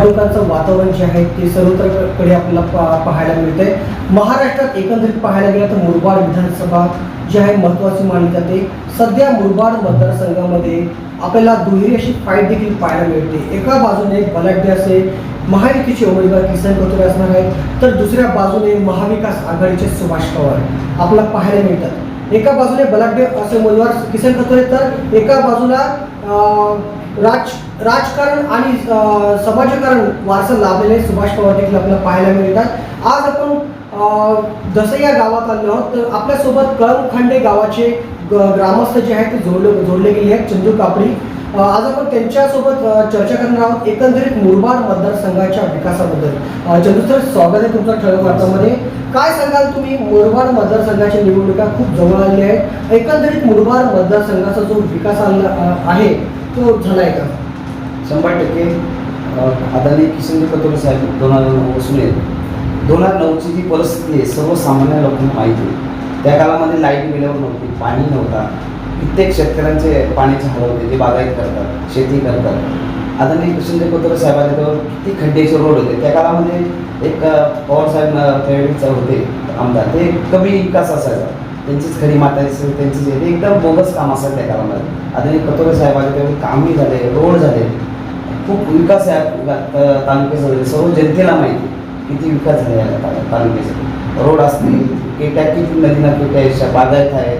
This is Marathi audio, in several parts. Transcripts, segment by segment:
निवडणुकांचं वातावरण जे आहे ते सर्वत्रकडे आपल्याला पा- पाहायला मिळतंय. महाराष्ट्रात एकंदरीत पाहायला गेलं तर मुरबाड विधानसभा जी आहे महत्त्वाची मानली जाते. सध्या मुरबाड मतदारसंघामध्ये आपल्याला दुहेरी अशी फाईट देखील पाहायला मिळते. एका बाजूने बलाढ्य असे महायुतीचे उमेदवार किसन कटोरे असणार आहेत तर दुसऱ्या बाजूने महाविकास आघाडीचे सुभाष पवार आपल्याला पाहायला मिळतात. एका बाजूने बलाढ्य असे उमेदवार किसन कटोरे तर एका बाजूला राज राजकारण आणि समाजकारण वारसा लाभलेले सुभाष पवार देखील आपल्याला पाहायला मिळतात. आज आपण जसं या गावात आलो आहोत. तर आपल्यासोबत कळमखांडे गावाचे ग- ग्रामस्थ जे आहेत ते जोडले जोडले गेले आहेत. चंदू कापडी आज आपण त्यांच्यासोबत चर्चा करणार आहोत एकंदरीत मुरबाड मतदारसंघाच्या विकासाबद्दल. अं, स्वागत आहे तुमचं ठळक वार्तामध्ये. काय सांगाल तुम्ही? मुरबाड मतदारसंघाच्या निवडणुका खूप जवळ आलेल्या आहेत. एकंदरीत मुरबाड मतदारसंघाचा जो विकास आला आहे तो झाला आहे का? शंभर टक्के. अ, आदरणीय किशनजी साहेब दोन हजार नऊ पासून आहेत. दोन हजार नऊची जी परिस्थिती आहे सर्वसामान्य लोकांना माहिती आहे. त्या काळामध्ये लाइट वेळेवर नव्हती पाणी नव्हता. कित्येक शेतकऱ्यांचे पाण्याचे हाल होते जे बागायत करतात शेती करतात. आदरणीय कृष्णदेव पतोरे साहेबांचे किती खड्डेचे रोड होते. त्या काळामध्ये एक पवारसाहेब अ, होते आमदार. ते कमी विकास असायचा. त्यांचीच खरी माताची त्यांची जे ते एकदम बोगस काम असायचं त्या काळामध्ये. आदरणीय कतोरे साहेब आले तेवढे कामही झाले रोड झाले. खूप विकास या तालुक्याचा झाले. सर्व जनतेला माहिती किती विकास झाले या तालुक्याचा रोड असतील केट्या किती नदीना केट्या बागायत आहे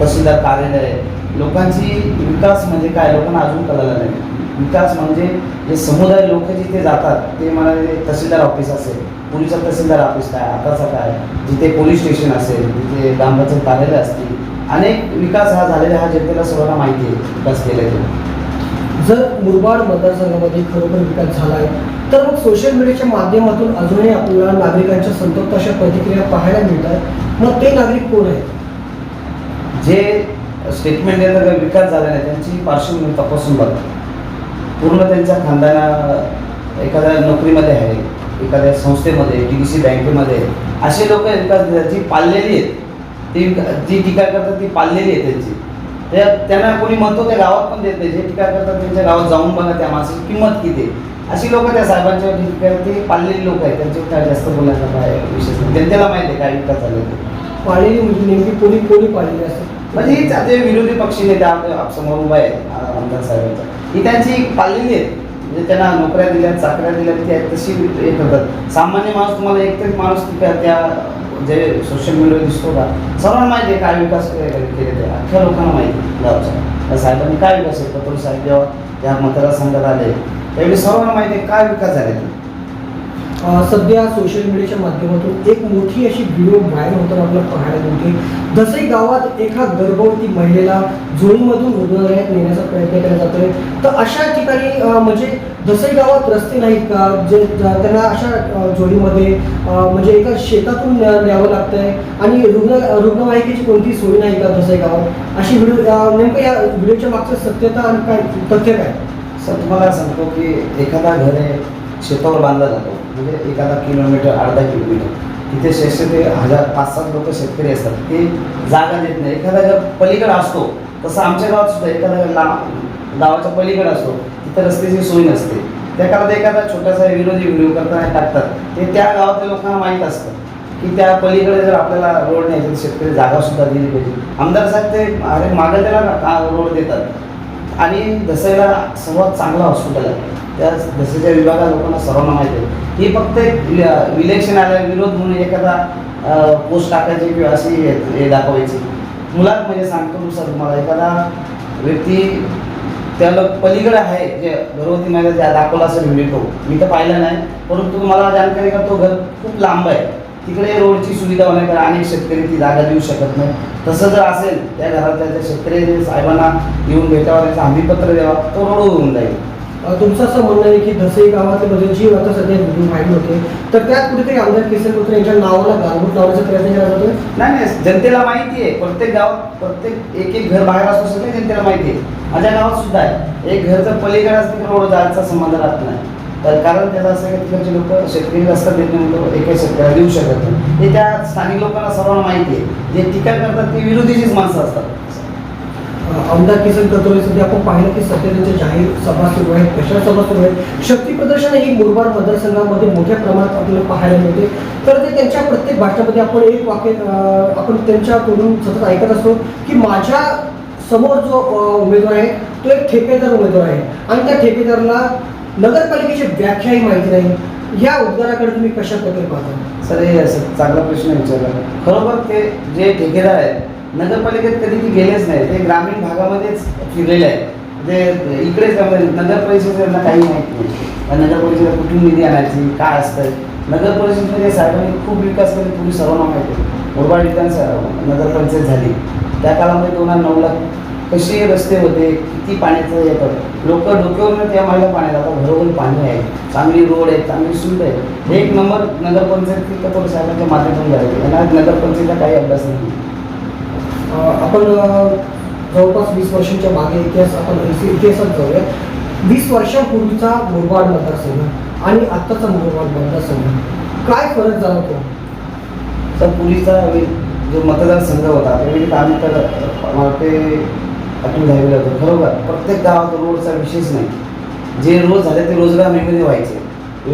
तहसीलदार कार्यालय आहे. लोकांची विकास म्हणजे काय? लोकांना अजून कळायला नाही. विकास म्हणजे जे समुदाय लोक जिथे जातात ते मला तहसीलदार ऑफिस असेल पोलीसचा तहसीलदार ऑफिस काय आताचा काय जिथे पोलीस स्टेशन असेल जिथे ग्रामपंचायत कार्यालय असतील अनेक विकास हा झालेला हा जनतेला सर्वांना माहिती आहे विकास केलेला जर मुरबाड मतदारसंघामध्ये खरोखर विकास झाला आहे तर मग सोशल मीडियाच्या माध्यमातून अजूनही आपल्याला नागरिकांच्या संतप्त अशा प्रतिक्रिया पाहायला मिळतात. मग ते नागरिक कोण आहेत? जे स्टेटमेंट देतात काही विकास झाला नाही त्यांची पार्श्वभूमी तपासून बघा. पूर्ण त्यांच्या खानदाना एखाद्या नोकरीमध्ये आहे एखाद्या संस्थेमध्ये डी डी सी बँकेमध्ये असे लोक विकास देतात जी पाळलेली आहेत ती जी टीका करतात ती पाळलेली आहे त्यांची. त्या त्यांना कोणी म्हणतो त्या गावात पण देत नाही. जे टीका करतात त्यांच्या गावात जाऊन बघा त्या माणसाची किंमत किती आहे. अशी लोक त्या साहेबांच्या टीका ते पाळलेली लोक आहेत त्यांच्यावर काय जास्त बोलायचा काय विशेष नाही जनतेला माहिती आहे काय विकास झाले ते पाळलेली म्हणजे नेमकी कोणी कोणी पाळलेली असते म्हणजे हीच जे विरोधी पक्षी नेते समोर उभा आहे आमदार साहेबांचा ही त्यांची पाळलेली आहेत. म्हणजे त्यांना नोकऱ्या दिल्यात चाकऱ्या दिल्यात त्या तशी येत करतात सामान्य माणूस तुम्हाला एकतरी माणूस त्या त्या जे सोशल मीडियावर दिसतो का? सर्वांना माहिती आहे काय विकास केले ते. अख्ख्या लोकांना माहिती गावचा. त्या साहेबांनी काय विकास आहे पत्र साहेब जेव्हा त्या मतदारसंघात आले त्यावेळी सर्वांना माहिती आहे काय विकास झाले ते. सध्या सोशल मीडियाच्या माध्यमातून एक मोठी अशी व्हिडिओ व्हायरल होताना आपल्याला पाहायला मिळते. जसे गावात एका गर्भवती महिलेला झोळीमधून रुग्णालयात नेण्याचा प्रयत्न केला जातोय. तर अशा ठिकाणी म्हणजे जसे गावात रस्ते नाहीत का? जे त्यांना अशा झोडीमध्ये झोळीमध्ये म्हणजे एका शेतातून न्या- न्यावं लागतंय. आणि रुग्ण रुग्णवाहिकेची कोणती सोय नाही का जसे गावात? अशी व्हिडिओ नेमकं या व्हिडिओच्या मागचं सत्यता आणि काय तथ्य काय? सर तुम्हाला सांगतो की एखादा घर आहे शेतावर बांधला जातो. म्हणजे एखादा किलोमीटर अर्धा किलोमीटर. तिथे शेतकरी ते हजार पाच सात लोक शेतकरी असतात. ते जागा देत नाही. एखादा जर पलीकडे असतो. तसं आमच्या गावात सुद्धा एखादा लांब गावाच्या पलीकडे असतो. तिथं रस्त्याची सोय नसते. त्या काळात एखादा छोटासा विरोधी व्हिडिओ करताना टाकतात. ते त्या गावातल्या लोकांना माहीत असतं. की त्या पलीकडे जर आपल्याला रोड नाही तर शेतकरी जागासुद्धा दिली पाहिजे. आमदार साहेब ते अरे मागं त्याला रोड देतात. आणि दसऱ्याला सर्वात चांगलं हॉस्पिटल आहे. त्या दसऱ्याच्या विभागात लोकांना सर्वांना माहिती आहे. ही फक्त एक इलेक्शन आल्या विरोध म्हणून एखादा पोस्ट टाकायची किंवा अशी हे दाखवायची. मुलात म्हणजे सांगतो सर तुम्हाला एखादा व्यक्ती त्याला पलीकडे आहे जे गर्भवती महिला दाखवला असेल व्हिडिओ मी तर पाहिला नाही परंतु मला जाणकारी का तो घर खूप लांब आहे. तिकडे रोडची सुविधा होण्याकडे अनेक शेतकरी ती जागा देऊ शकत नाही. तसं जर असेल त्या घरातल्या त्या शेतकरी साहेबांना येऊन भेटावा त्याचं हमीपत्र द्यावा तो रोड होऊन जाईल. तुमचं असं म्हणणं आहे की दसई गावातले बदल जी आता सध्या व्हायरल होते. तर त्यात कुठेतरी आमदार किसन पुत्र यांच्या नावाला गालबोट लावण्याचा प्रयत्न केला जातोय? नाही नाही जनतेला माहिती आहे. प्रत्येक गावात प्रत्येक एक एक घर बाहेर असतो सगळे जनतेला माहिती आहे. माझ्या गावात सुद्धा आहे. एक घर जर पलीकडे असतं रोड जायचा संबंध राहत नाही. कारण त्याचं असं की तिकडचे लोक शेतकरी असतात देत नाही म्हणतो एकही शेतकऱ्याला देऊ शकत नाही. हे त्या स्थानिक लोकांना सर्वांना माहिती आहे. जे टीका करतात ती विरोधीचीच माणसं असतात. आमदार किसन कटोरे सध्या आपण पाहिलं की सध्या जाहीर सभा सुरू आहेत कशा सभा सुरू आहेत. शक्ती प्रदर्शन ही मुरबाड मतदारसंघामध्ये मोठ्या प्रमाणात आपल्याला पाहायला मिळते. तर ते त्यांच्या प्रत्येक भाषणामध्ये आपण एक वाक्य आपण त्यांच्याकडून सतत ऐकत असतो की माझ्यासमोर जो उमेदवार आहे तो एक ठेकेदार उमेदवार आहे. आणि त्या ठेकेदाराला नगरपालिकेची व्याख्याही माहिती नाही. या उद्गाराकडे तुम्ही कशा प्रकारे पाहता? सर हे असं चांगला प्रश्न विचारला. खरोखर ते जे ठेकेदार आहेत नगरपालिकेत कधी ते गेलेच नाही ते ग्रामीण भागामध्येच फिरलेले आहेत. ते इकडेच नगर परिषद त्यांना काही माहिती नाही. नगर परिषदेला कुठून निधी आणायची? काय असतं? नगर परिषदमध्ये साहेबांनी खूप विकास केले पूर्वी सर्वांना माहिती आहे. मुरबाड विधानसभा नगर झाली. त्या काळामध्ये दोन हजार नऊला कसे रस्ते होते किती पाण्याचं येतं? लोक डोक्यावरून त्या महिला पाण्यात आता घरोघरी पाणी आहे. चांगली रोड आहे चांगली सुविधा आहे. हे एक नंबर नगरपंचायत कटोर साहेबांच्या माध्यमातून झाले. यांना नगरपंचायतीचा काही अभ्यास नाही. आपण जवळपास वीस वर्षांच्या मागे इतिहास आपण इति- इतिहासात जाऊया. वीस वर्षांपूर्वीचा मुरबाड मतदारसंघ आणि आत्ताचा मुरबाड मतदारसंघ. काय फरक जाणवतो तर पूर्वीचा जो मतदारसंघ होता त्यावेळी आम्ही तर मला आपण घ्यावी लागतो बरोबर? प्रत्येक गावात रोडचा विशेष नाही. जे रोज झाले ते रोजगार निर्मिती व्हायचे.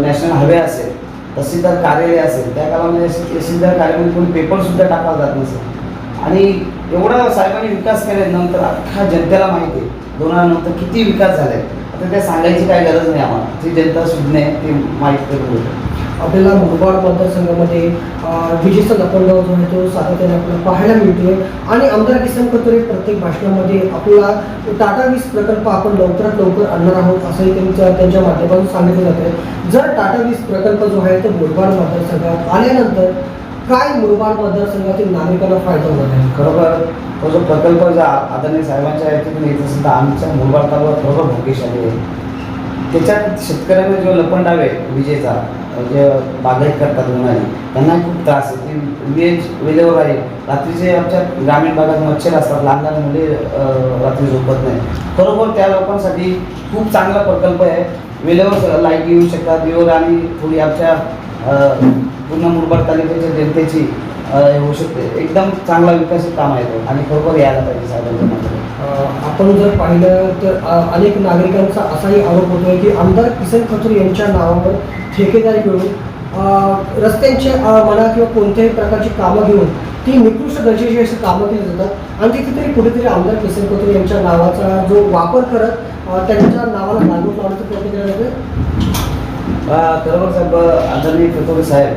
नॅशनल हायवे असेल तहसीलदार कार्यालय असेल त्या काळामध्ये तहसीलदार कार्यालयामध्ये कोणी पेपरसुद्धा टाकला जात नसेल. आणि एवढा साहेबांनी विकास केल्यानंतर अख्ख्या जनतेला माहिती आहे. दोन नंतर किती विकास झाले आता त्या सांगायची काय गरज नाही आम्हाला. जी जनता सुज्ञ आहे ती माहिती करून देते आपल्याला मुरबाड मतदारसंघामध्ये अ, विजेचा लपंडाव जो आहे तो सातत्याने आपल्याला पाहायला मिळतोय. आणि आमदार किसन कतोरे प्रत्येक भाषणामध्ये आपला टाटा वीज प्रकल्प आपण लवकरात लवकर आणणार आहोत असंही त्यांच्या त्यांच्या माध्यमातून सांगितलं जात आहे. जर टाटा वीज प्रकल्प जो आहे तो मुरबाड मतदारसंघात आल्यानंतर काय मुरबाड मतदारसंघातील नागरिकांना फायदा होणार आहे? खरोखर तो जो प्रकल्प जो आदरणीय साहेबांच्या याच्यातून येत असेल तर आमच्या मुरबाड तालुका खरोखर भाग्यशाली आहे त्याच्यात शेतकऱ्यांना जो लपंडाव आहे विजेचा जे बागायत करतात उन्हाळी त्यांना खूप त्रास आहे. ती वीज वेळेवर आहे. रात्रीचे आमच्या ग्रामीण भागात मच्छर असतात. लहान लहान मुले रात्री झोपत नाही बरोबर त्या लोकांसाठी खूप चांगला प्रकल्प आहे. वेळेवर लाइट येऊ शकतात. वेळेवर आणि थोडी आमच्या पूर्ण मुरबाड तालुक्याच्या जनतेची होऊ शकते. एकदम चांगला विकासित काम आहे तो आणि खरोखर यायला पाहिजे. अ, आपण जर पाहिलं तर अनेक नागरिकांचा असाही आरोप होतोय की आमदार किसन खतूर यांच्या नावावर ठेकेदारी घेऊन अ, रस्त्यांचे म्हणा किंवा कोणत्याही प्रकारची कामं घेऊन ती निकृष्ट दर्जाची अशी कामं केली जातात. आणि तिथेतरी कुठेतरी आमदार किसन खतूर यांच्या नावाचा जो वापर करत त्यांच्या नावाला लागू लावण्याचा प्रयत्न केला जातोय अं, खरोखर साहेब आदरणीय कटोरे साहेब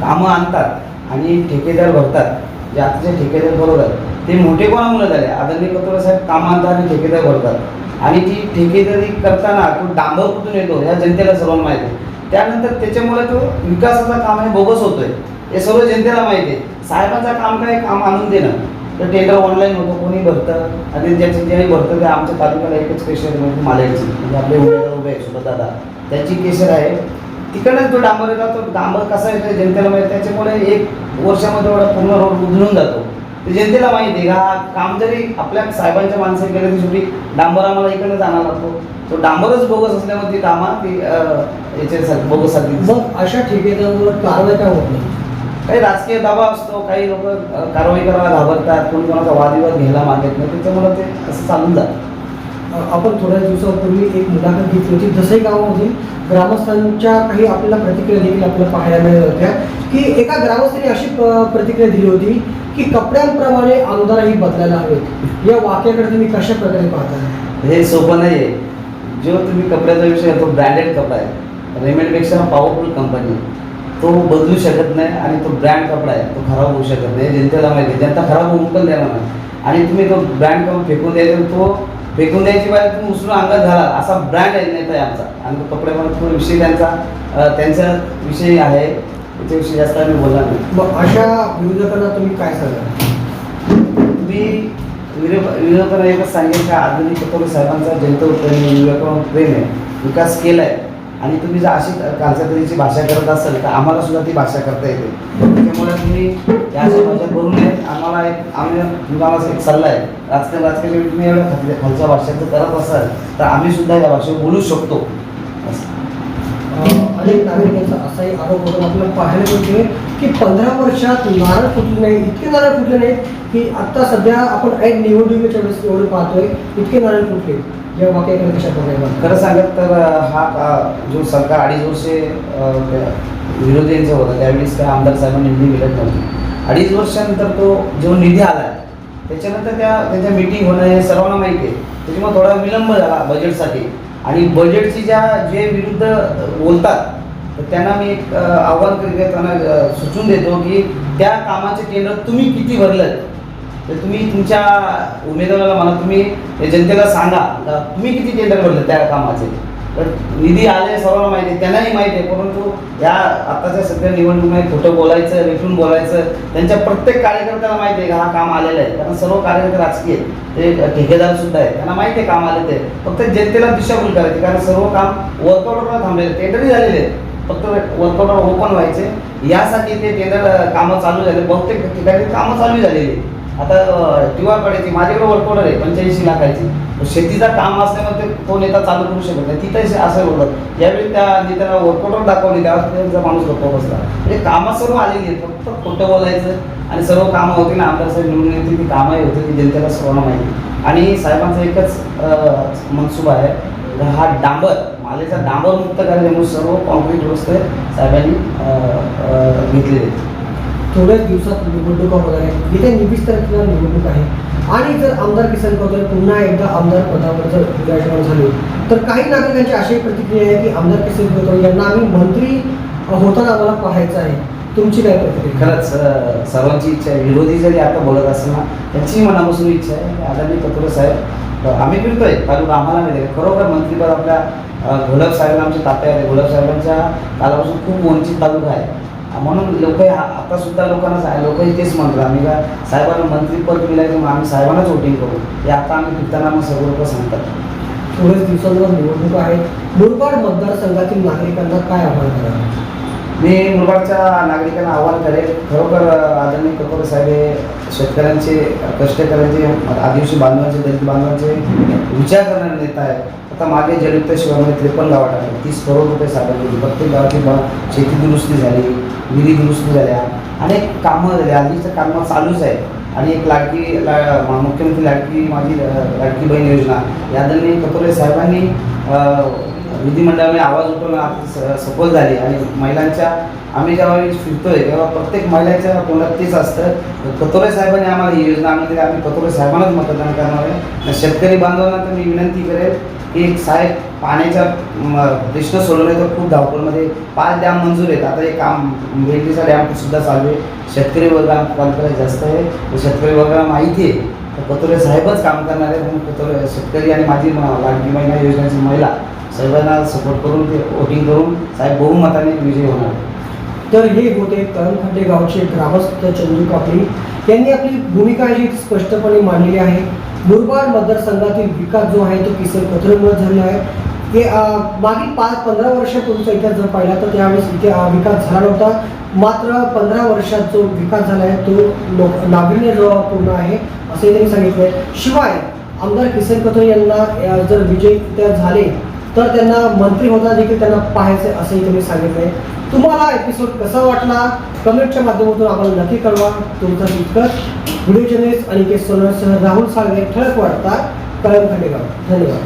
कामं आणतात. आणि ठेकेदार भरतात. जे आताचे ठेकेदार बरोबर ते मोठे कोणामुळे झाले. आदरणीय कटोरे साहेब कामं आणि ठेकेदार भरतात. आणि ती ठेकेदारी करताना तो डांबर कुठून येतो ह्या जनतेला सर्वांना माहिती आहे. त्यानंतर त्याच्यामुळे तो विकासाचा काम आहे बोगस होतोय. हे सर्व जनतेला माहिती आहे. साहेबांचं काम काय? काम आणून देणं. तर टेंडर ऑनलाईन होतं कोणी भरतं? आणि ज्याचे ज्याने भरतं ते आमच्या तालुक्याला एकच केशर म्हणजे मालायची म्हणजे आपले उमेदवार उभे आहे सुद्धा दादा. त्याची केशर आहे. तिकडनंच तो डांबर येतात तो डांबर कसा येतो जनतेला माहिती. त्याच्यामुळे एक वर्षामध्ये एवढा पूर्ण रोड उधळून जातो ते जनतेला माहिती आहे का काम जरी आपल्या साहेबांच्या माणसं केलं तरी शेवटी डांबर आम्हाला इकडनं जाणार लागतो तो डांबरच बोगस असल्यामुळे ती कामं ती याच्यासाठी बोगस. मग अशा ठेकेदारावर कारवाई काय होत नाही काही राजकीय दबाव असतो काही लोक कारवाई करायला घाबरतात कोणी कोणाचा वादविवाद घ्यायला मागत नाही त्याच्यामुळे ते असं चालून जातं आपण थोड्या दिवसापूर्वी एक मुलाखत घेतली होती जसंही गावामधील ग्रामस्थांच्या काही आपल्याला प्रतिक्रिया देखील आपल्याला पाहायला मिळत होत्या की एका ग्रामस्थांनी अशी प्रतिक्रिया दिली होती की कपड्यांप्रमाणे आमदारही बदलायला हवेत. या वाक्याकडे तुम्ही कशा प्रकारे पाहता? हे सोपं नाही आहे जो तुम्ही कपड्याचा विषय तो ब्रँडेड कपडा आहे. रेमेडपेक्षा पॉवरफुल कंपनी तो बदलू शकत नाही आणि तो ब्रँड कपडा आहे तो खराब होऊ शकत नाही. जनतेला माहिती आहे. जनता खराब होऊन पण देणार नाही. आणि तुम्ही तो ब्रँड कपडा फेकून द्यायचा तो फेकून द्यायची पाहिजे तुम्ही उचलून अंगात घाला. असा ब्रँड आहे नेता आहे आमचा. आणि तो कपड्यामध्ये थोडा विषय त्यांचा त्यांचा विषय आहे. त्याच्याविषयी जास्त आम्ही बोलणार नाही. मग अशा विरोधकांना तुम्ही काय सांगाल तुम्ही विरोध विरोधाला एकच सांगेल का आधुनिक कटोरे साहेबांचा प्रेम आहे, विवेकावर प्रेम आहे. विकास केला आहे आणि तुम्ही जर अशी कालचातरीची भाषा करत असाल तर आम्हाला सुद्धा ती भाषा करता येते. त्यामुळे तुम्ही या अशा भाषा करू नये. आम्हाला एक आम्ही तुम्हाला एक सल्ला आहे. राजकारण राजकारणी तुम्ही एवढ्या खालच्या खालच्या भाषेचं करत असाल तर आम्ही सुद्धा या भाषेवर बोलू शकतो. अनेक नागरिकांचा असाही आरोप होतो. आपल्याला पाहायला की पंधरा वर्षात नारळ फुटले नाही इतके नारळ फुटले नाहीत की आता सध्या आपण ऐन निवडणुकीच्या वेळेस एवढं पाहतोय इतके नारळ फुटले. या वाक्याकडे कशा प्रकारे खरं सांगत तर हा जो सरकार अडीच वर्षे त्या विरोधींचं होतं त्यावेळेस त्या आमदार साहेबांनी निधी मिळत नव्हती. अडीच वर्षानंतर तो जो निधी आला त्याच्यानंतर त्या त्याच्या मीटिंग होणं हे सर्वांना माहिती आहे. त्याच्यामुळे थोडा विलंब झाला बजेटसाठी आणि बजेटची ज्या जे विरुद्ध बोलतात तर त्यांना मी एक आव्हान करीत त्यांना सुचून सुचवून देतो की त्या कामाचे केंद्र तुम्ही किती भरलं तर तुम्ही तुमच्या उमेदवाराला म्हणा तुम्ही जनतेला सांगा तुम्ही किती टेंडर भरलं त्या कामाचे? तर निधी आले सर्वांना माहिती आहे. त्यांनाही माहिती आहे. परंतु या आताच्या सध्या निवडणुकीमध्ये खोटं बोलायचं रेटून बोलायचं त्यांच्या प्रत्येक कार्यकर्त्याला माहिती आहे का हा काम आलेलं आहे. कारण सर्व कार्यकर्ते राजकीय ते ठेकेदार सुद्धा आहेत. त्यांना माहिती आहे काम आले ते. फक्त जनतेला दिशाभूल करायची. कारण सर्व काम वर्कआउटवर थांबलेले टेंडरही झालेले आहेत. फक्त वर्कआउटवर ओपन व्हायचे. यासाठी ते टेंडर कामं चालू झाले. बहुतेक ठिकाणी कामं चालू झालेली आता टीवार माझ्याकडे वर्कआउटर आहे. पंच्याऐंशी लाखाची. शेतीचा काम असल्यामुळे ते तो नेता चालू करू शकत नाही. तिथं असं होतं. यावेळी त्या नेत्याला वर्कआउटर दाखवली त्यावर त्यांचा माणूस गप्प बसला. म्हणजे कामं सर्व आलेली आहेत फक्त खोटं बोलायचं आणि सर्व कामं होती ना आमदार साहेब निवडून येतील ती कामंही होती ती जनतेला सर्वांना माहिती. आणि साहेबांचा एकच अं, मनसुबा आहे हा डांबर मालेचा डांबर मुक्त करायला म्हणून सर्व कॉन्क्रीट रस्ते साहेबांनी घेतलेले आहेत. थोड्याच दिवसात निवडणुका होणार आहेत. येत्या निवीस तारखेला निवडणूक आहे. आणि जर आमदार किसन कौदल पुन्हा एकदा आमदार पदावर जर विराजमान झाले तर काही नागरिकांची अशी प्रतिक्रिया आहे की आमदार किसन कौदल यांना आम्ही मंत्री होताना आम्हाला पाहायचं आहे. तुमची काय प्रतिक्रिया? खरंच सर्वांची इच्छा आहे. विरोधी जरी आता बोलत असताना त्यांची मनापासून इच्छा आहे. आदरणीय तत्व साहेब आम्ही फिरतोय कारण आम्हाला नाही खरोखर मंत्रीपद आपल्या गुलाब साहेबांच्या तात्या आहे गुलाब साहेबांच्या कालापासून खूप वंचित तालुका आहे. म्हणून लोक आता सुद्धा लोकांना सांग लोकही तेच म्हणतात आम्ही का साहेबांना मंत्रीपद मिळायचं मग आम्ही साहेबांनाच वोटिंग करू. हे आता आम्ही फिरताना मग सर्व लोक सांगतात. थोड्याच दिवसांवर निवडणूक आहे. मुरबाड मतदारसंघातील नागरिकांना काय आव्हान करा मी मुरबाडच्या नागरिकांना आव्हान करेल. खरोखर आदरणीय कपूर साहेब हे शेतकऱ्यांचे कष्टकऱ्यांचे आदिवासी बांधवांचे दलित बांधवांचे विचार करणारे नेता आहे आता मागे जलयुक्त शिवामध्ये त्रेपन्न गावात टाकले. तीस करोड रुपये होते प्रत्येक गावाची शेती दुरुस्ती झाली. विधी दुरुस्ती झाल्या अनेक कामं झाली हल्लीचं कामं चालूच आहे आणि एक लाडकी ला मुख्यमंत्री लाडकी माझी लाडकी बहीण योजना. या आदरणीय कपोरे साहेबांनी अं, विधिमंडळाने आवाज उठवला. आता स- सफल झाली. आणि महिलांच्या आम्ही जेव्हा फिरतोय तेव्हा प्रत्येक महिलाच्या तोंडात तेच असतं. कतोरे साहेबांनी आम्हाला ही योजना आणली तरी आम्ही कतोरे साहेबांनाच मतदान करणार आहे. शेतकरी बांधवांना तर मी विनंती करेल की एक साहेब पाण्याच्या प्रश्न सोडवले तर खूप धावपळमध्ये पाच डॅम मंजूर आहेत. आता हे काम वेगळीचा डॅम सुद्धा चालू आहे. शेतकरी वर्ग तालुक्याला जास्त आहे. शेतकरी वर्गाला माहिती आहे. तर कतोरे साहेबच काम करणार आहे म्हणून कतोरे शेतकरी आणि माझी लाडकी महिला योजनेची महिला सर्वांना सपोर्ट करून ते वोटिंग करून साहेब बहुमताने विजयी होणार आहे. तर हे होते तरणखंडे गावचे ग्रामस्थ चंदू कापडी यांनी आपली भूमिका ही स्पष्टपणे मांडलेली आहे. मुरबाड मतदारसंघातील विकास जो आहे तो किसन कथरेमुळे झालेला आहे. हे मागील पाच पंधरा वर्षापूर्वीचा इतिहास जर पाहिला तर त्यावेळेस इथे विकास झाला नव्हता. मात्र पंधरा वर्षात जो विकास झाला आहे तो लोक नाविन्य पूर्ण आहे असे त्यांनी सांगितले शिवाय आमदार किसन कथोरे यांना जर विजय त्या झाले तर त्यांना मंत्री होताना देखील त्यांना पाहायचं असंही त्यांनी सांगितले. तुम्हाला एपिसोड कसा वाटला? कमेंटच्या माध्यमातून आम्हाला नक्की कळवा. तुमचा इतकंच व्हिडिओ जर्नलिस्ट अनिकेत सोनरसह राहुल साळवे ठळक वाटतात कळम खंडेगाव. धन्यवाद.